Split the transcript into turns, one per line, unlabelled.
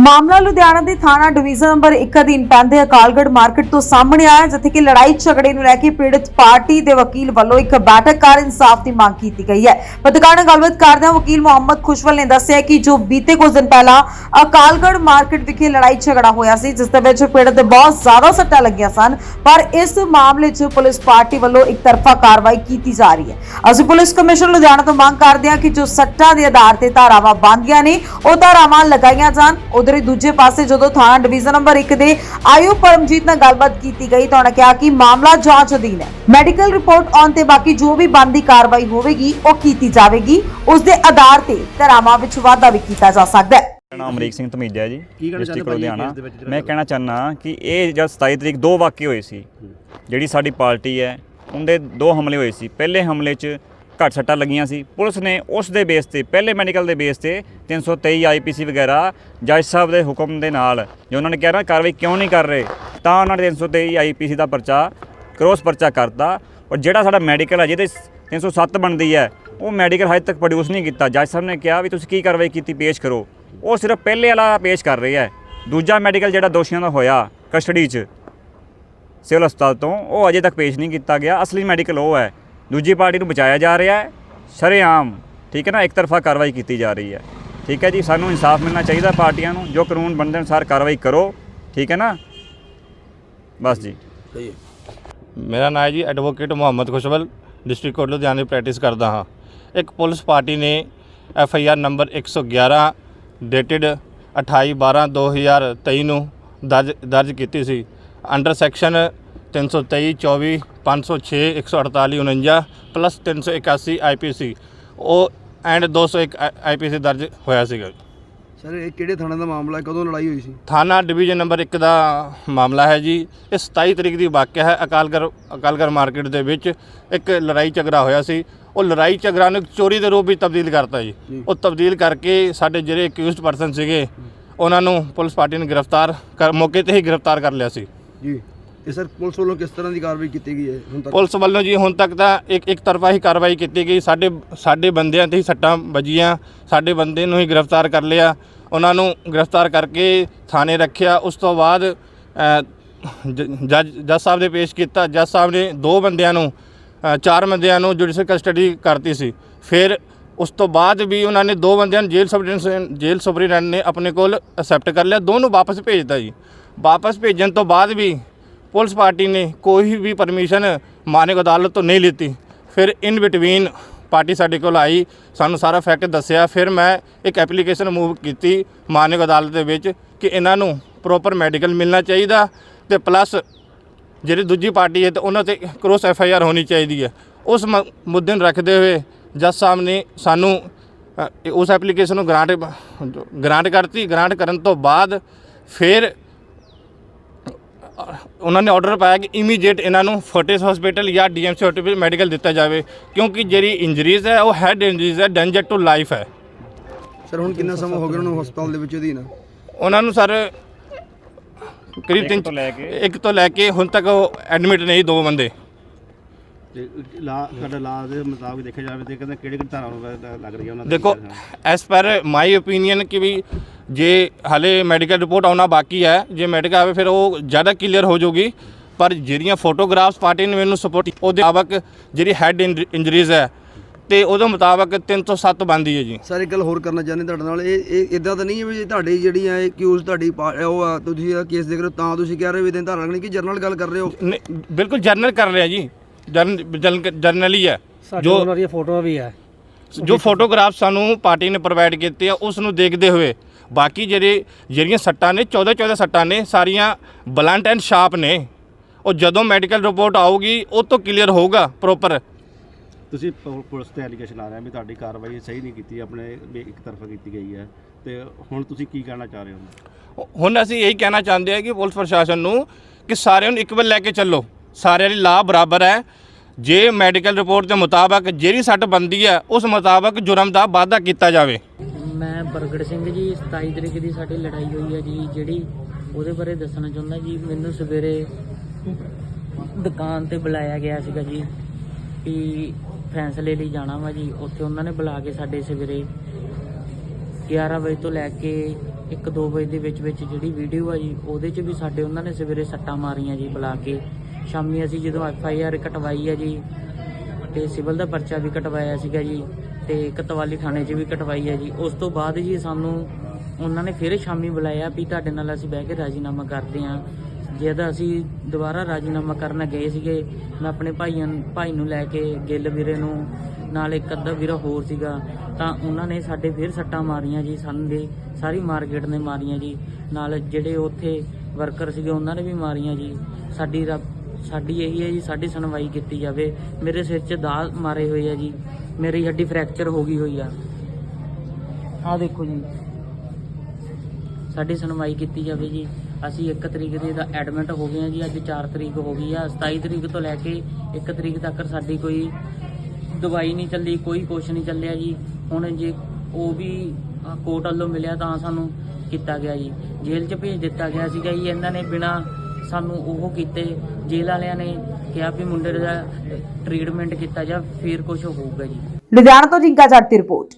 ਮਾਮਲਾ ਲੁਧਿਆਣਾ ਦੇ ਥਾਣਾ ਡਿਵੀਜ਼ਨ ਨੰਬਰ 1 ਅਧੀਨ ਪੈਂਦੇ ਅਕਾਲਗੜ੍ਹ ਮਾਰਕੀਟ ਤੋਂ ਸਾਹਮਣੇ ਆਇਆ ਜਿੱਥੇ ਕਿ ਲੜਾਈ ਝਗੜੇ ਨੂੰ ਲੈ ਕੇ ਪੀੜਤ ਪਾਰਟੀ ਦੇ ਵਕੀਲ ਵੱਲੋਂ ਇੱਕ ਬੈਠਕ ਇਨਸਾਫ ਦੀ ਮੰਗ ਕੀਤੀ ਗਈ ਹੈ। ਪੱਤਰਕਾਰ ਨਾਲ ਗੱਲਬਾਤ ਕਰਦਿਆਂ ਵਕੀਲ ਮੁਹੰਮਦ ਖੁਸ਼ਵਲ ਨੇ ਦੱਸਿਆ ਕਿ ਜੋ ਬੀਤੇ ਕੁਝ ਦਿਨ ਪਹਿਲਾਂ ਅਕਾਲਗੜ੍ਹ ਮਾਰਕੀਟ ਵਿਖੇ ਲੜਾਈ ਝਗੜਾ ਹੋਇਆ ਸੀ, ਜਿਸ ਦੇ ਵਿੱਚ ਪੀੜਤ ਦੇ ਬਹੁਤ ਜ਼ਿਆਦਾ ਸੱਟਾਂ ਲੱਗੀਆਂ ਸਨ, ਪਰ ਇਸ ਮਾਮਲੇ 'ਚ ਪੁਲਿਸ ਪਾਰਟੀ ਵੱਲੋਂ ਇੱਕ ਤਰਫਾ ਕਾਰਵਾਈ ਕੀਤੀ ਜਾ ਰਹੀ ਹੈ। ਅਸੀਂ ਪੁਲਿਸ ਕਮਿਸ਼ਨ ਲੁਧਿਆਣਾ ਤੋਂ ਮੰਗ ਕਰਦੇ ਹਾਂ ਕਿ ਜੋ ਸੱਟਾਂ ਦੇ ਆਧਾਰ ਤੇ ਧਾਰਾਵਾਂ ਬੰਦੀਆਂ ਨੇ, ਉਹ ਧਾਰਾਵਾਂ ਲਗਾਈਆਂ ਜਾਣ ਉਧਰ ਹੀ ਦੂਜੇ ਪਾਸੇ ਜਦੋਂ ਥਾਣਾ ਡਿਵੀਜ਼ਨ ਨੰਬਰ 1 ਦੇ ਆਯੂ ਪਰਮਜੀਤ ਨਾਲ ਗੱਲਬਾਤ ਕੀਤੀ ਗਈ ਤਾਂ ਉਹਨਾਂ ਕਿਹਾ ਕਿ ਮਾਮਲਾ ਜਾਂਚ ਅਧੀਨ ਹੈ। ਮੈਡੀਕਲ ਰਿਪੋਰਟ ਆਉਣ ਤੇ ਬਾਕੀ ਜੋ ਵੀ ਬਣਦੀ ਕਾਰਵਾਈ ਹੋਵੇਗੀ ਉਹ ਕੀਤੀ ਜਾਵੇਗੀ। ਉਸ ਦੇ ਆਧਾਰ ਤੇ ਧਾਰਾਵਾਂ ਵਿੱਚ ਵਾਧਾ ਵੀ ਕੀਤਾ ਜਾ ਸਕਦਾ ਹੈ।
ਮੇਰਾ ਨਾਮ ਅਮਰੀਕ ਸਿੰਘ ਧਮੀਜਾ ਜੀ ਡਿਸਟ੍ਰਿਕਟ ਲੁਧਿਆਣਾ। ਮੈਂ ਕਹਿਣਾ ਚਾਹਨਾ ਕਿ ਇਹ ਜਦ 27 ਤਰੀਕ ਦੋ ਵਾਕਿਏ ਹੋਏ ਸੀ ਜਿਹੜੀ ਸਾਡੀ ਪਾਰਟੀ ਹੈ ਉਹਦੇ ਦੋ ਹਮਲੇ ਹੋਏ ਸੀ। ਪਹਿਲੇ ਹਮਲੇ 'ਚ ਘੱਟ ਸੱਟਾਂ ਲੱਗੀਆਂ ਸੀ। ਪੁਲਿਸ ਨੇ ਉਸ ਦੇ ਬੇਸ ਤੇ, ਪਹਿਲੇ ਮੈਡੀਕਲ ਦੇ ਬੇਸ ਤੇ 323 ਆਈਪੀਸੀ ਵਗੈਰਾ ਜੱਜ ਸਾਹਿਬ ਦੇ ਹੁਕਮ ਦੇ ਨਾਲ ਜੋ ਉਹਨਾਂ ਨੇ ਕਿਹਾ ਨਾ, ਕਾਰਵਾਈ ਕਿਉਂ ਨਹੀਂ ਕਰ ਰਹੇ, ਤਾਂ ਉਹਨਾਂ ਨੇ 323 ਆਈਪੀਸੀ ਦਾ ਪਰਚਾ ਕ੍ਰੋਸ ਪਰਚਾ ਕਰਤਾ। ਔਰ ਜਿਹੜਾ ਸਾਡਾ ਮੈਡੀਕਲ ਹੈ, ਜਿਹਦੇ 307 ਬਣਦੀ ਹੈ, ਉਹ ਮੈਡੀਕਲ ਹਜੇ ਤੱਕ ਪ੍ਰੋਡਿਊਸ ਨਹੀਂ ਕੀਤਾ। ਜੱਜ ਸਾਹਿਬ ਨੇ ਕਿਹਾ ਵੀ ਤੁਸੀਂ ਕੀ ਕਾਰਵਾਈ ਕੀਤੀ, ਪੇਸ਼ ਕਰੋ। ਉਹ ਸਿਰਫ ਪਹਿਲੇ ਵਾਲਾ ਪੇਸ਼ ਕਰ ਰਹੀ ਹੈ। ਦੂਜਾ ਮੈਡੀਕਲ ਜਿਹੜਾ ਦੋਸ਼ੀਆਂ ਦਾ ਹੋਇਆ ਕਸਟਡੀ 'ਚ, ਸਿਵਲ ਹਸਪਤਾਲ ਤੋਂ, ਉਹ ਅਜੇ ਤੱਕ ਪੇਸ਼ ਨਹੀਂ ਕੀਤਾ ਗਿਆ। ਅਸਲੀ ਮੈਡੀਕਲ ਉਹ ਹੈ। ਦੂਜੀ ਪਾਰਟੀ ਨੂੰ ਬਚਾਇਆ ਜਾ ਰਿਹਾ ਹੈ। ਸ਼ਰੇਆਮ, ਠੀਕ ਹੈ ਨਾ, ਇੱਕ ਤਰਫਾ ਕਾਰਵਾਈ ਕੀਤੀ ਜਾ ਰਹੀ ਹੈ। ਠੀਕ ਹੈ ਜੀ, ਸਾਨੂੰ ਇਨਸਾਫ ਮਿਲਣਾ ਚਾਹੀਦਾ ਪਾਰਟੀਆਂ ਨੂੰ। ਜੋ ਕਾਨੂੰਨ ਬਣਦੇ ਅਨੁਸਾਰ ਕਾਰਵਾਈ ਕਰੋ। ਠੀਕ ਹੈ ਨਾ? ਬਸ ਜੀ।
ਮੇਰਾ ਨਾਮ ਹੈ ਜੀ advocate Muhammad Khushwal, district court ਲੁਧਿਆਣੇ ਦੀ ਪ੍ਰੈਕਟਿਸ ਕਰਦਾ ਹਾਂ। ਇੱਕ ਪੁਲਿਸ ਪਾਰਟੀ ਨੇ F I R number 111 dated 28 12 2023 ਨੂੰ ਦਰਜ ਦਰਜ ਕੀਤੀ ਸੀ। ਅੰਡਰ ਸੈਕਸ਼ਨ 323 24 506 148 49 ਪਲੱਸ 381 ਆਈਪੀਸੀ ਉਹ ਐਂਡ 201 ਆਈਪੀਸੀ ਦਰਜ ਹੋਇਆ ਸੀਗਾ।
ਸਰ ਇਹ ਕਿਹੜੇ ਥਾਣੇ ਦਾ ਮਾਮਲਾ ਹੈ? ਕਦੋਂ ਲੜਾਈ ਹੋਈ ਸੀ?
ਥਾਣਾ ਡਿਵੀਜ਼ਨ ਨੰਬਰ 1 ਦਾ ਮਾਮਲਾ ਹੈ ਜੀ। ਇਹ 27 ਤਰੀਕ ਦੀ ਵਾਕਿਆ ਹੈ। ਅਕਾਲਗੜ ਅਕਾਲਗੜ ਮਾਰਕੀਟ ਦੇ ਵਿੱਚ ਇੱਕ ਲੜਾਈ ਝਗੜਾ ਹੋਇਆ ਸੀ। ਉਹ ਲੜਾਈ ਝਗੜਾ ਨੂੰ ਚੋਰੀ ਦੇ ਰੂਪ ਵਿੱਚ ਤਬਦੀਲ ਕਰਤਾ ਜੀ।
ਜੀ।
ਉਹ ਤਬਦੀਲ ਕਰਕੇ ਸਾਡੇ ਜਿਹੜੇ ਅਕਿਊਜ਼ਡ ਪਰਸਨ ਸੀਗੇ ਉਹਨਾਂ ਨੂੰ ਪੁਲਿਸ ਪਾਰਟੀ ਨੇ ਗ੍ਰਿਫਤਾਰ ਕਰ ਮੌਕੇ ਤੇ ਹੀ ਗ੍ਰਿਫਤਾਰ ਕਰ ਲਿਆ ਸੀ।
ਜੀ। ਤੇ ਸਰ ਪੁਲਿਸ ਵੱਲੋਂ ਕਿਸ ਤਰ੍ਹਾਂ ਦੀ ਕਾਰਵਾਈ ਕੀਤੀ ਗਈ ਹੈ ਹੁਣ ਤੱਕ?
ਪੁਲਿਸ ਵੱਲੋਂ ਜੀ ਹੁਣ ਤੱਕ ਤਾਂ ਇੱਕ ਇੱਕ ਤਰਫਾ ਹੀ ਕਾਰਵਾਈ ਕੀਤੀ ਗਈ। ਸਾਡੇ ਸਾਡੇ ਬੰਦਿਆਂ ਤੇ ਹੀ ਸੱਟਾਂ ਵੱਜੀਆਂ। ਸਾਡੇ ਬੰਦੇ ਨੂੰ ਹੀ ਗ੍ਰਿਫਤਾਰ ਕਰ ਲਿਆ। ਉਹਨਾਂ ਨੂੰ ਗ੍ਰਿਫਤਾਰ ਕਰਕੇ ਥਾਣੇ ਰੱਖਿਆ। ਉਸ ਤੋਂ ਬਾਅਦ ਜ- ਜੱਜ ਜੱਜ ਸਾਹਿਬ ਦੇ ਪੇਸ਼ ਕੀਤਾ। ਜੱਜ ਸਾਹਿਬ ਨੇ ਦੋ ਬੰਦਿਆਂ ਨੂੰ ਚਾਰ ਬੰਦਿਆਂ ਨੂੰ ਜੁਡੀਸ਼ੀਅਲ ਕਸਟਡੀ ਕਰਤੀ ਸੀ। ਫਿਰ ਉਸ ਤੋਂ ਬਾਅਦ ਵੀ ਉਹਨਾਂ ਨੇ ਦੋ ਬੰਦਿਆਂ ਨੂੰ ਜੇਲ੍ਹ ਸੁਪਰਡੈਂਟ ਜੇਲ੍ਹ ਸੁਪਰਡੈਂਟ ਨੇ ਆਪਣੇ ਕੋਲ ਅਸੈਪਟ ਕਰ ਲਿਆ। ਦੋਨੋਂ ਵਾਪਸ ਭੇਜਤਾ ਜੀ। ਵਾਪਸ ਭੇਜਣ ਤੋਂ ਬਾਅਦ ਵੀ ਪੁਲਿਸ ਪਾਰਟੀ ਨੇ ਕੋਈ ਵੀ ਪਰਮਿਸ਼ਨ ਮਾਨਕ ਅਦਾਲਤ ਤੋਂ ਨਹੀਂ ਲਿੱਤੀ। ਫਿਰ ਇਨ ਬਿਟਵੀਨ ਪਾਰਟੀ ਸਾਡੇ ਕੋਲ ਆਈ, ਸਾਨੂੰ ਸਾਰਾ ਫੈਕਟ ਦੱਸਿਆ। ਫਿਰ ਮੈਂ ਇੱਕ ਐਪਲੀਕੇਸ਼ਨ ਮੂਵ ਕੀਤੀ ਮਾਨਕ ਅਦਾਲਤ ਦੇ ਵਿੱਚ ਕਿ ਇਹਨਾਂ ਨੂੰ ਪ੍ਰੋਪਰ ਮੈਡੀਕਲ ਮਿਲਣਾ ਚਾਹੀਦਾ ਤੇ ਪਲੱਸ ਜਿਹੜੀ ਦੂਜੀ ਪਾਰਟੀ ਹੈ ਤੇ ਉਹਨਾਂ ਤੇ ਕ੍ਰੋਸ ਐਫ ਆਈ ਆਰ ਹੋਣੀ ਚਾਹੀਦੀ ਹੈ। ਉਸ ਮ- ਮੁੱਦੇ ਨੂੰ ਰੱਖਦੇ ਹੋਏ ਜੱਜ ਸਾਹਿਬ ਨੇ ਸਾਨੂੰ ਉਸ ਐਪਲੀਕੇਸ਼ਨ ਨੂੰ ਗ੍ਰਾਂਟ ਗ੍ਰਾਂਟ ਕਰਤੀ। ਗ੍ਰਾਂਟ ਕਰਨ ਤੋਂ ਬਾਅਦ ਫਿਰ ਉਹਨਾਂ ਨੇ ਆਰਡਰ ਪਾਇਆ ਕਿ ਇਮੀਡੀਏਟ ਇਹਨਾਂ ਨੂੰ ਫੋਰਟਿਸ ਹਸਪੀਟਲ ਜਾਂ ਡੀਐਮਸੀ ਹਸਪੀਟਲ ਮੈਡੀਕਲ ਦਿੱਤਾ ਜਾਵੇ ਕਿਉਂਕਿ ਜਿਹੜੀ ਇੰਜਰੀਜ਼ ਹੈ ਉਹ ਹੈਡ ਇੰਜਰੀਜ਼ ਹੈ ਡੇਂਜਰ ਟੂ ਲਾਈਫ ਹੈ।
ਸਰ ਹੁਣ ਕਿੰਨਾ ਸਮਾਂ ਹੋ ਗਿਆ ਉਹਨਾਂ ਨੂੰ ਹਸਪਤਾਲ ਦੇ ਵਿੱਚ ਅਧੀਨ?
ਉਹਨਾਂ ਨੂੰ ਸਰ ਕਰੀਬ ਤਿੰਨ
ਤੋਂ ਲੈ ਕੇ।
ਇੱਕ ਤੋਂ ਲੈ ਕੇ ਹੁਣ ਤੱਕ ਉਹ ਐਡਮਿਟ ਨਹੀਂ ਦੋ ਬੰਦੇ।
ਤੇ ਲਾ ਤੁਹਾਡਾ ਲਾ ਦੇ ਮੁਤਾਬਕ ਦੇਖਿਆ ਜਾਵੇ ਤੇ ਕਹਿੰਦੇ ਕਿਹੜੇ ਕਿਹੜੇ ਧਾਰਾ ਨੂੰ ਲੱਗ ਰਹੀ ਹੈ ਉਹਨਾਂ ਦੇ
ਦੇਖੋ ਐਸ ਪਰ ਮਾਈ ਓਪੀਨੀਅਨ ਕਿ ਵੀ ਜੇ ਹਲੇ ਮੈਡੀਕਲ ਰਿਪੋਰਟ ਆਉਣਾ ਬਾਕੀ ਹੈ ਜੇ ਮੈਡੀਕਲ ਆਵੇ ਫਿਰ ਉਹ ਜ਼ਿਆਦਾ ਕਲੀਅਰ ਹੋ ਜਾਊਗੀ। ਪਰ ਜਿਹੜੀਆਂ ਫੋਟੋਗ੍ਰਾਫਸ ਪਾਰਟੀ ਨੇ ਮੈਨੂੰ ਸਪੋਰਟ ਉਹਦੇ ਮੁਤਾਬਕ ਜਿਹੜੀ ਹੈਡ ਇੰਜਰੀਜ਼ ਹੈ ਤੇ ਉਹਦੇ ਮੁਤਾਬਕ 307 ਬੰਦੀ ਹੈ ਜੀ।
ਸਰ ਇੱਕ ਗੱਲ ਹੋਰ ਕਰਨਾ ਚਾਹੁੰਦੇ ਤੁਹਾਡੇ ਨਾਲ ਇਹ ਇਹ ਇਦਾਂ ਤਾਂ ਨਹੀਂ ਹੈ ਵੀ ਤੁਹਾਡੀ ਜਿਹੜੀ ਹੈ ਕਿਊਜ਼ ਤੁਹਾਡੀ ਉਹ ਆ ਤੁਸੀਂ ਇਹ ਕੇਸ ਦੇਖ ਰਹੇ ਤਾਂ ਤੁਸੀਂ ਕਹਿ ਰਹੇ ਹੋ ਵੀ ਦਿਨ ਧਾਰਾ ਲੱਗਣੀ ਕਿ ਜਰਨਲ ਗੱਲ ਕਰ ਰਹੇ ਹੋ?
ਨਹੀਂ, ਬਿਲਕੁਲ ਜਰਨਲ ਕਰ ਰਿਹਾ ਜੀ। ਜਰਨ ਜਰਨਲ ਹੀ ਹੈ।
ਜੋ ਉਹਨਾਂ ਦੀਆਂ ਫੋਟੋਆਂ ਵੀ ਹੈ।
ਜੋ ਫੋਟੋਗ੍ਰਾਫ ਸਾਨੂੰ ਪਾਰਟੀ ਨੇ ਪ੍ਰੋਵਾਈਡ ਕੀਤੇ ਆ ਉਸ ਨੂੰ ਦੇਖਦੇ ਹੋਏ ਬਾਕੀ ਜਿਹੜੇ ਜਿਹੜੀਆਂ ਸੱਟਾਂ ਨੇ 14 14 ਸੱਟਾਂ ਨੇ ਸਾਰੀਆਂ ਬਲੰਟ ਐਂਡ ਸ਼ਾਰਪ ਨੇ। ਉਹ ਜਦੋਂ ਮੈਡੀਕਲ ਰਿਪੋਰਟ ਆਊਗੀ ਉਹ ਤੋਂ ਕਲੀਅਰ ਹੋਊਗਾ ਪ੍ਰੋਪਰ
ਤੁਸੀਂ ਪੁ- ਪੁਲਿਸ ਤੇ ਐਲੀਗੇਸ਼ਨ ਲਾ ਰਹੇ ਹੋ ਵੀ ਤੁਹਾਡੀ ਕਾਰਵਾਈ ਸਹੀ ਨਹੀਂ ਕੀਤੀ ਆਪਣੇ ਵੀ ਇੱਕ ਤਰਫਾ ਕੀਤੀ ਗਈ ਹੈ। ਤੇ ਹੁਣ ਤੁਸੀਂ ਕੀ ਕਹਿਣਾ ਚਾਹ ਰਹੇ ਹੋ?
ਹੁਣ ਅਸੀਂ ਇਹੀ ਕਹਿਣਾ ਚਾਹੁੰਦੇ ਹਾਂ ਕਿ ਪੁਲਿਸ ਪ੍ਰਸ਼ਾਸਨ ਨੂੰ ਕਿ ਸਾਰਿਆਂ ਨੂੰ ਇਕਵਲ ਲੈ ਕੇ ਚੱਲੋ। ਸਾਰਿਆਂ ਲਈ ਲਾਭ ਬਰਾਬਰ ਹੈ। ਜੇ ਮੈਡੀਕਲ ਰਿਪੋਰਟ ਦੇ ਮੁਤਾਬਕ ਜਿਹੜੀ ਸੱਟ ਬੰਦੀ ਹੈ ਉਸ ਮੁਤਾਬਕ ਜੁਰਮ ਦਾ ਵਾਅਦਾ ਕੀਤਾ ਜਾਵੇ।
ਮੈਂ ਬਰਗੜ ਸਿੰਘ ਜੀ 27 ਤਰੀਕ ਦੀ ਸਾਡੀ ਲੜਾਈ ਹੋਈ ਹੈ ਜੀ, ਜਿਹੜੀ ਉਹਦੇ ਬਾਰੇ ਦੱਸਣਾ ਚਾਹੁੰਦਾ ਜੀ। ਮੈਨੂੰ ਸਵੇਰੇ ਦੁਕਾਨ ਤੇ ਬੁਲਾਇਆ ਗਿਆ ਸੀਗਾ ਜੀ ਵੀ ਫੈਸਲੇ ਲਈ ਜਾਣਾ ਵਾ ਜੀ। ਉੱਥੇ ਉਹਨਾਂ ਨੇ ਬੁਲਾ ਕੇ ਸਾਡੇ ਸਵੇਰੇ 11 ਵਜੇ ਤੋਂ ਲੈ ਕੇ ਇੱਕ 2 ਵਜੇ ਦੇ ਵਿੱਚ ਵਿੱਚ ਜਿਹੜੀ ਵੀਡੀਓ ਆ ਜੀ, ਉਹਦੇ 'ਚ ਵੀ ਸਾਡੇ ਉਹਨਾਂ ਨੇ ਸਵੇਰੇ ਸੱਟਾਂ ਮਾਰੀਆਂ ਜੀ ਬੁਲਾ ਕੇ। ਸ਼ਾਮੀ ਅਸੀਂ ਜਦੋਂ ਐਫ ਆਈ ਆਰ ਕਟਵਾਈ ਆ ਜੀ, ਤੇ ਸਿਵਲ ਦਾ ਪਰਚਾ ਵੀ ਕਟਵਾਇਆ ਸੀਗਾ ਜੀ। ਤੇ ਕਤਵਾਲੀ ਥਾਣੇ 'ਚ ਵੀ ਕਟਵਾਈ ਹੈ ਜੀ। ਉਸ ਤੋਂ ਬਾਅਦ ਜੀ ਸਾਨੂੰ ਉਹਨਾਂ ਨੇ ਫਿਰ ਸ਼ਾਮੀ ਬੁਲਾਇਆ ਵੀ ਤੁਹਾਡੇ ਨਾਲ ਅਸੀਂ ਬਹਿ ਕੇ ਰਾਜੀਨਾਮਾ ਕਰਦੇ ਹਾਂ। ਜਦ ਅਸੀਂ ਦੁਬਾਰਾ ਰਾਜੀਨਾਮਾ ਕਰਨ ਗਏ ਸੀਗੇ, ਮੈਂ ਆਪਣੇ ਭਾਈਆਂ ਭਾਈ ਨੂੰ ਲੈ ਕੇ, ਗਿੱਲ ਵੀਰੇ ਨੂੰ, ਨਾਲ ਇੱਕ ਅੱਧਾ ਵੀਰਾ ਹੋਰ ਸੀਗਾ, ਤਾਂ ਉਹਨਾਂ ਨੇ ਸਾਡੇ ਫਿਰ ਸੱਟਾਂ ਮਾਰੀਆਂ ਜੀ, ਸਾਨੂੰ ਦੇ ਸਾਰੀ ਮਾਰਕੀਟ ਨੇ ਮਾਰੀਆਂ ਜੀ। ਨਾਲ ਜਿਹੜੇ ਉੱਥੇ ਵਰਕਰ ਸੀਗੇ, ਉਹਨਾਂ ਨੇ ਵੀ ਮਾਰੀਆਂ ਜੀ। ਸਾਡੀ ਰੱਬ ਸਾਡੀ ਇਹੀ ਹੈ ਜੀ, ਸਾਡੀ ਸੁਣਵਾਈ ਕੀਤੀ ਜਾਵੇ। ਮੇਰੇ ਸਿਰ 'ਚ ਦਾਲ ਮਾਰੇ ਹੋਏ ਆ ਜੀ। ਮੇਰੀ ਹੱਡੀ ਫ੍ਰੈਕਚਰ ਹੋ ਗਈ ਹੋਈ ਆ। ਆਹ ਦੇਖੋ ਜੀ। ਸਾਡੀ ਸੁਣਵਾਈ ਕੀਤੀ ਜਾਵੇ ਜੀ। ਅਸੀਂ 1 ਤਰੀਕ ਦੇ ਦਾ ਐਡਮਿਟ ਹੋ ਗਏ ਆ ਜੀ। ਅੱਜ 4 ਤਰੀਕ ਹੋ ਗਈ ਆ। 27 ਤਰੀਕ ਤੋਂ ਲੈ ਕੇ 1 ਤਰੀਕ ਤੱਕ ਸਾਡੀ ਕੋਈ ਦਵਾਈ ਨਹੀਂ ਚੱਲੀ, ਕੋਈ ਕੁਛ ਨਹੀਂ ਚੱਲਿਆ ਜੀ। ਹੁਣ ਜੇ ਉਹ ਵੀ ਕੋਰਟ ਵੱਲੋਂ ਮਿਲਿਆ ਤਾਂ ਸਾਨੂੰ ਕੀਤਾ ਗਿਆ ਜੀ। ਜੇਲ੍ਹ 'ਚ ਭੇਜ ਦਿੱਤਾ ਗਿਆ ਸੀਗਾ ਜੀ। ਇਹਨਾਂ ਨੇ ਬਿਨਾ ਸਾਨੂੰ ਉਹ ਕੀਤੇ, ਜੇਲ੍ਹ ਵਾਲਿਆਂ ਨੇ ਕਿਹਾ ਵੀ ਮੁੰਡੇ ਦਾ ਟ੍ਰੀਟਮੈਂਟ ਕੀਤਾ ਜਾ ਫਿਰ ਕੁਝ ਹੋਊਗਾ ਜੀ।
ਲੁਧਿਆਣਾ ਤੋਂ ਜਿੰਕਾ ਜੱਟ ਦੀ ਰਿਪੋਰਟ।